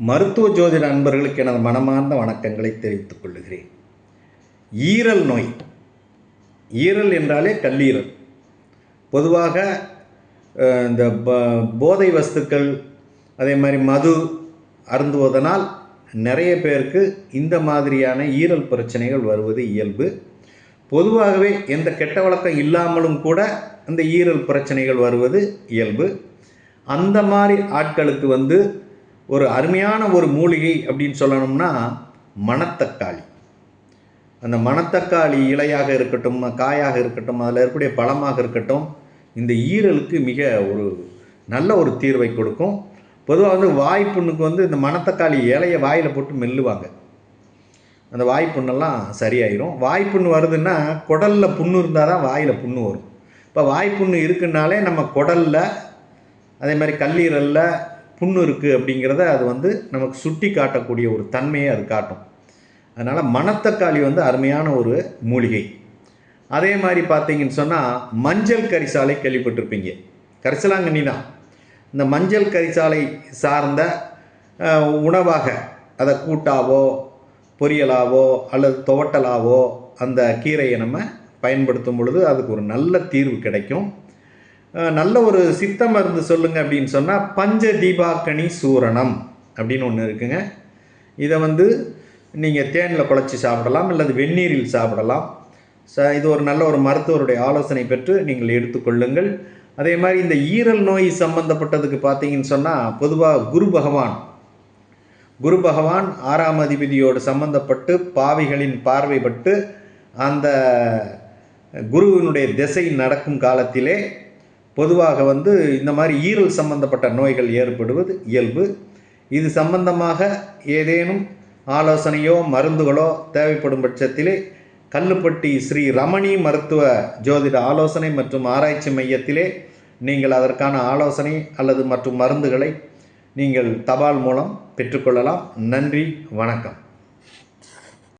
மருத்துவ ஜோதிட அன்பர்களுக்கு எனது மனமார்ந்த வணக்கங்களை தெரிவித்துக் கொள்கிறேன் ஈரல் நோய். ஈரல் என்றாலே கல்லீரல். பொதுவாக இந்த ப- போதை வஸ்துக்கள் அதே மாதிரி மது அருந்துவதனால் நிறைய பேருக்கு இந்த மாதிரியான ஈரல் பிரச்சனைகள் வருவது இயல்பு. பொதுவாகவே எந்த கெட்ட வழக்கம் இல்லாமலும் கூட இந்த ஈரல் பிரச்சனைகள் வருவது இயல்பு. அந்த மாதிரி ஆட்களுக்கு வந்து ஒரு அருமையான ஒரு மூலிகை அப்படின்னு சொல்லணும்னா மணத்தக்காளி. அந்த மணத்தக்காளி இலையாக இருக்கட்டும் காயாக இருக்கட்டும் அதில் இருக்கக்கூடிய பழமாக இருக்கட்டும் இந்த ஈரலுக்கு மிக ஒரு நல்ல ஒரு தீர்வை கொடுக்கும். பொதுவாக வந்து வாய்ப்புண்ணுக்கு வந்து இந்த மணத்தக்காளி இலையை வாயில் போட்டு மெல்லுவாங்க. அந்த வாய்ப்புண்ணெல்லாம் சரியாயிரும். வாய்ப்புண்ணு வருதுன்னா குடலில் புண்ணு இருந்தால் தான் வாயில் புண்ணு வரும். இப்போ வாய்ப்புண்ணு இருக்குன்னாலே நம்ம குடலில் அதே மாதிரி கல்லீரலில் புண்ணு இருக்குது அப்படிங்கிறத அது வந்து நமக்கு சுட்டி காட்டக்கூடிய ஒரு தன்மையை அது காட்டும். அதனால் மணத்தக்காளி வந்து அருமையான ஒரு மூலிகை. அதே மாதிரி பார்த்தீங்கன்னு சொன்னால் மஞ்சள் கரிசாலை கேள்விப்பட்டிருப்பீங்க. கரிசலாங்கண்ணி தான். இந்த மஞ்சள் கரிசாலை சார்ந்த உணவாக அதை கூட்டாவோ பொரியலாவோ அல்லது துவட்டலாவோ அந்த கீரையை நம்ம பயன்படுத்தும் பொழுது அதுக்கு ஒரு நல்ல தீர்வு கிடைக்கும். நல்ல ஒரு சித்த மருந்து சொல்லுங்கள் அப்படின்னு சொன்னால் பஞ்ச தீபாக்கணி சூரணம் அப்படின்னு ஒன்று இருக்குங்க. இதை வந்து நீங்கள் தேனில் குழச்சி சாப்பிடலாம் அல்லது வெந்நீரில் சாப்பிடலாம். ச இது ஒரு நல்ல ஒரு மருத்துவருடைய ஆலோசனை பெற்று நீங்கள் எடுத்துக்கொள்ளுங்கள் அதே மாதிரி இந்த ஈரல் நோய் சம்பந்தப்பட்டதுக்கு பார்த்தீங்கன்னு சொன்னால் பொதுவாக குரு பகவான். குரு பகவான் ஆறாம் அதிபதியோடு சம்பந்தப்பட்டு பாவிகளின் பார்வைப்பட்டு அந்த குருவினுடைய திசை நடக்கும் காலத்திலே பொதுவாக வந்து இந்த மாதிரி ஈரல் சம்பந்தப்பட்ட நோய்கள் ஏற்படுவது இயல்பு. இது சம்பந்தமாக ஏதேனும் ஆலோசனையோ மருந்துகளோ தேவைப்படும் பட்சத்திலே கல்லுப்பட்டி ஸ்ரீ ரமணி மருத்துவ ஜோதிட ஆலோசனை மற்றும் ஆராய்ச்சி மையத்திலே நீங்கள் அதற்கான ஆலோசனை அல்லது மற்றும் மருந்துகளை நீங்கள் தபால் மூலம் பெற்றுக்கொள்ளலாம். நன்றி வணக்கம்.